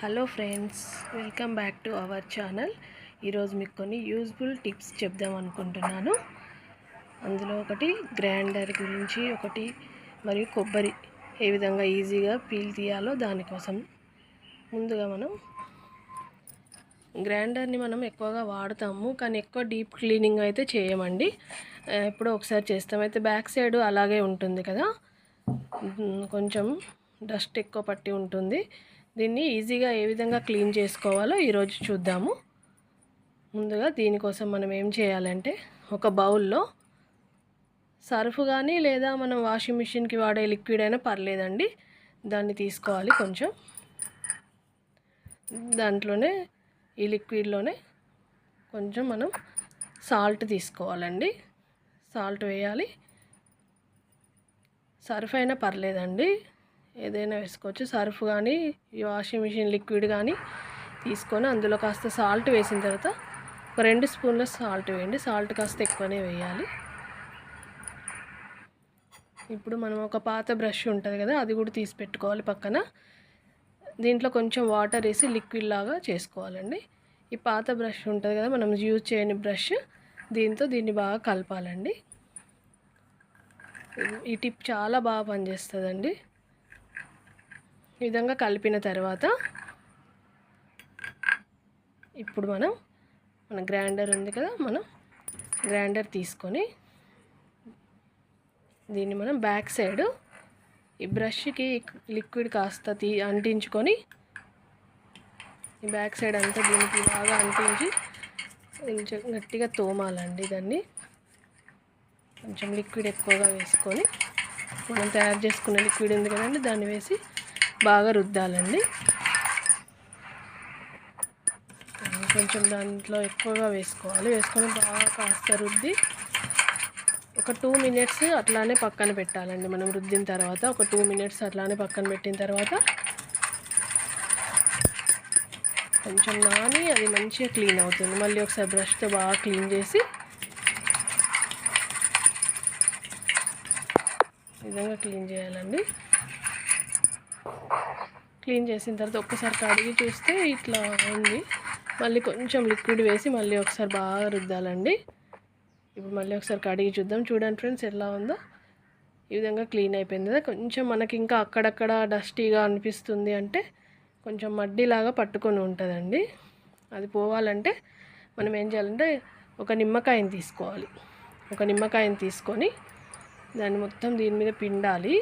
Hello friends welcome back to our channel. ఈరోజు మీకు కొన్ని యూజ్ఫుల్ టిప్స్ చెప్దాం అనుకుంటున్నాను. అందులో ఒకటి గ్రైండర్ గురించి ఒకటి మరియు కొబ్బరి ఏ విధంగా ఈజీగా పీల్ తీయాలో దానికోసం. ముందుగా మనం గ్రైండర్ని మనం ఎక్కువగా వాడతాము కానీ ఎక్కువ డీప్ క్లీనింగ్ అయితే చేయమండి. ఎప్పుడో ఒకసారి చేస్తాం. అయితే బ్యాక్ సైడ్ అలాగే ఉంటుంది కదా. కొంచెం డస్ట్ ఎక్కువ పట్టి ఉంటుంది. దీన్ని ఈజీగా ఏ విధంగా క్లీన్ చేసుకోవాలో ఈరోజు చూద్దాము. ముందుగా దీనికోసం మనం ఏం చేయాలంటే ఒక బౌల్లో సర్ఫ్ కానీ లేదా మనం వాషింగ్ మిషన్కి వాడే లిక్విడ్ అయినా పర్లేదండి. దాన్ని తీసుకోవాలి కొంచెం. దాంట్లోనే ఈ లిక్విడ్లోనే కొంచెం మనం సాల్ట్ తీసుకోవాలండి. సాల్ట్ వేయాలి. సర్ఫ్ అయినా పర్లేదండి. ఏదైనా వేసుకోవచ్చు. సర్ఫ్ కానీ ఈ వాషింగ్ మిషన్ లిక్విడ్ కానీ తీసుకొని అందులో కాస్త సాల్ట్ వేసిన తర్వాత ఒక రెండు స్పూన్ల సాల్ట్ వేయండి. సాల్ట్ కాస్త ఎక్కువనే వేయాలి. ఇప్పుడు మనం ఒక పాత బ్రష్ ఉంటుంది కదా అది కూడా తీసి పెట్టుకోవాలి పక్కన. దీంట్లో కొంచెం వాటర్ వేసి లిక్విడ్ లాగా చేసుకోవాలండి. ఈ పాత బ్రష్ ఉంటుంది కదా మనం యూజ్ చేయని బ్రష్ దీంతో దీన్ని బాగా కలపాలండి. ఈ టిప్ చాలా బాగా పనిచేస్తుందండి. ఈ విధంగా కలిపిన తర్వాత ఇప్పుడు మనం మన గ్రైండర్ ఉంది కదా మనం గ్రైండర్ తీసుకొని దీన్ని మనం బ్యాక్ సైడ్ ఈ బ్రష్కి లిక్విడ్ కాస్త తీ అంటించుకొని ఈ బ్యాక్ సైడ్ అంతా దీనికి బాగా అంటించి కొంచెం గట్టిగా తోమాలండి దాన్ని. కొంచెం లిక్విడ్ ఎక్కువగా వేసుకొని మనం తయారు చేసుకున్న లిక్విడ్ ఉంది కదండి దాన్ని వేసి బాగా రుద్దాలండి. కొంచెం దాంట్లో ఎక్కువగా వేసుకోవాలి. వేసుకొని బాగా కాస్త రుద్ది ఒక టూ మినిట్స్ అట్లానే పక్కన పెట్టాలండి. మనం రుద్దిన తర్వాత ఒక టూ మినిట్స్ అట్లానే పక్కన పెట్టిన తర్వాత కొంచెం నాని అది మంచిగా క్లీన్ అవుతుంది. మళ్ళీ ఒకసారి బ్రష్తో బాగా క్లీన్ చేసి విధంగా క్లీన్ చేయాలండి. క్లీన్ చేసిన తర్వాత ఒక్కసారి కడిగి చూస్తే ఇట్లా ఉంది. మళ్ళీ కొంచెం లిక్విడ్ వేసి మళ్ళీ ఒకసారి బాగా రుద్దాలండి. ఇప్పుడు మళ్ళీ ఒకసారి కడిగి చూద్దాం. చూడండి ఫ్రెండ్స్ ఎలా ఉందో. ఈ విధంగా క్లీన్ అయిపోయింది కదా. కొంచెం మనకి ఇంకా అక్కడక్కడ డస్టీగా అనిపిస్తుంది అంటే కొంచెం మడ్డిలాగా పట్టుకొని ఉంటుందండి. అది పోవాలంటే మనం ఏం చేయాలంటే ఒక నిమ్మకాయని తీసుకోవాలి. ఒక నిమ్మకాయని తీసుకొని దాన్ని మొత్తం దీని మీద పిండాలి.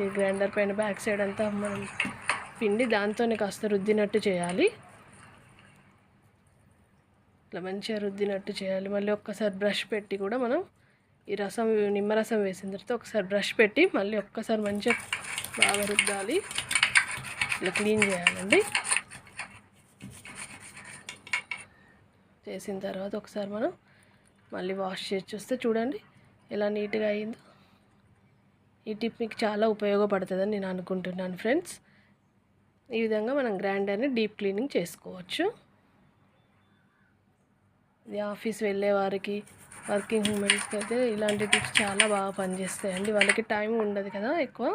ఈ గ్రైండర్ పైన బ్యాక్ సైడ్ అంతా మనం పిండి దాంతోనే కాస్త రుద్దినట్టు చేయాలి. ఇట్లా మంచిగా రుద్దినట్టు చేయాలి. మళ్ళీ ఒక్కసారి బ్రష్ పెట్టి కూడా మనం ఈ రసం నిమ్మరసం వేసిన తర్వాత ఒకసారి బ్రష్ పెట్టి మళ్ళీ ఒక్కసారి మంచిగా బాగా రుద్దాలి. ఇట్లా క్లీన్ చేయాలండి. చేసిన తర్వాత ఒకసారి మనం మళ్ళీ వాష్ చేసి చూస్తే చూడండి ఎలా నీట్గా అయిందో. ఈ టిప్ మీకు చాలా ఉపయోగపడుతుందని నేను అనుకుంటున్నాను ఫ్రెండ్స్. ఈ విధంగా మనం గ్రైండర్ని డీప్ క్లీనింగ్ చేసుకోవచ్చు. ఇది ఆఫీస్ వెళ్ళే వారికి వర్కింగ్ ఉమెన్స్కి అయితే ఇలాంటి టిప్స్ చాలా బాగా పనిచేస్తాయండి. వాళ్ళకి టైం ఉండదు కదా ఎక్కువ.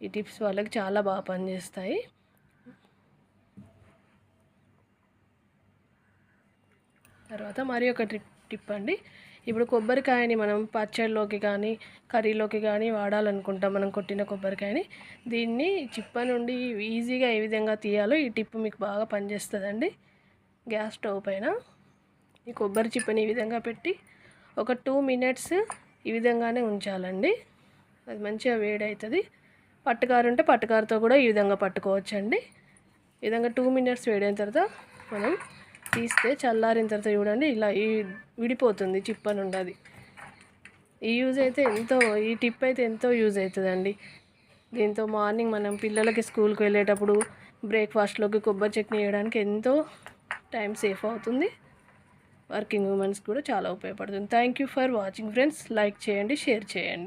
ఈ టిప్స్ వాళ్ళకి చాలా బాగా పనిచేస్తాయి. తర్వాత మరి ఒక ట్రిప్ టిప్ అండి. ఇప్పుడు కొబ్బరికాయని మనం పచ్చడిలోకి కానీ కర్రీలోకి కానీ వాడాలనుకుంటాం. మనం కొట్టిన కొబ్బరికాయని. దీన్ని చిప్ప నుండి ఈజీగా ఏ విధంగా తీయాలో ఈ టిప్ మీకు బాగా పనిచేస్తుందండి. గ్యాస్ స్టవ్ పైన ఈ కొబ్బరి చిప్పని ఈ విధంగా పెట్టి ఒక టూ మినిట్స్ ఈ విధంగానే ఉంచాలండి. అది మంచిగా వేడవుతుంది పట్టుకారు ఉంటే పట్టుకారుతో కూడా ఈ విధంగా పట్టుకోవచ్చండి. ఈ విధంగా టూ మినిట్స్ వేడైన తర్వాత మనం తీస్తే చల్లారిన తర్వాత చూడండి ఇలా ఈ విడిపోతుంది చిప్ప అని ఉండదు. ఈ యూజ్ అయితే ఎంతో ఈ టిప్ అయితే ఎంతో యూజ్ అవుతుందండి. దీంతో మార్నింగ్ మనం పిల్లలకి స్కూల్కి వెళ్ళేటప్పుడు బ్రేక్ఫాస్ట్లోకి కొబ్బరి చట్నీ వేయడానికి ఎంతో టైం సేఫ్ అవుతుంది. వర్కింగ్ ఉమెన్స్ కూడా చాలా ఉపయోగపడుతుంది. Thank you for watching friends like చేయండి షేర్ చేయండి.